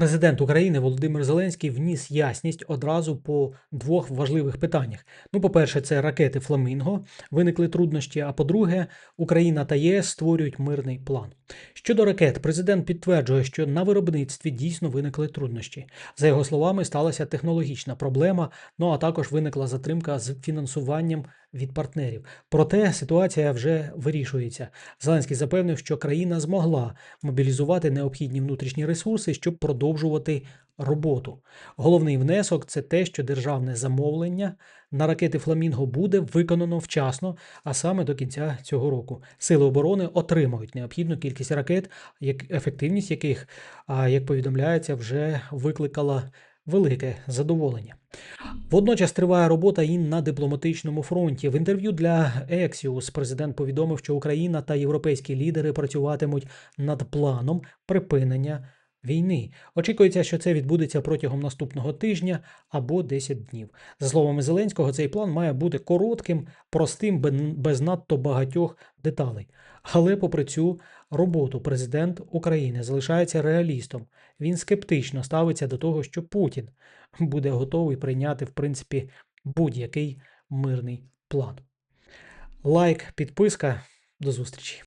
Президент України Володимир Зеленський вніс ясність одразу по двох важливих питаннях. Ну, по-перше, це ракети Фламінго, виникли труднощі. А по-друге, Україна та ЄС створюють мирний план. Щодо ракет, президент підтверджує, що на виробництві дійсно виникли труднощі. За його словами, сталася технологічна проблема. Ну а також виникла затримка з фінансуванням від партнерів. Проте ситуація вже вирішується. Зеленський запевнив, що країна змогла мобілізувати необхідні внутрішні ресурси, щоб продовжувати роботу. Головний внесок це те, що державне замовлення на ракети Фламінго буде виконано вчасно, а саме до кінця цього року. Сили оборони отримають необхідну кількість ракет, ефективність яких, як повідомляється, вже викликала велике задоволення. Водночас триває робота і на дипломатичному фронті. В інтерв'ю для Ексіус президент повідомив, що Україна та європейські лідери працюватимуть над планом припинення війни. Очікується, що це відбудеться протягом наступного тижня або 10 днів. За словами Зеленського, цей план має бути коротким, простим, без надто багатьох деталей. Але, попри цю роботу, президент України залишається реалістом. Він скептично ставиться до того, що Путін буде готовий прийняти, в принципі, будь-який мирний план. Лайк, підписка. До зустрічі.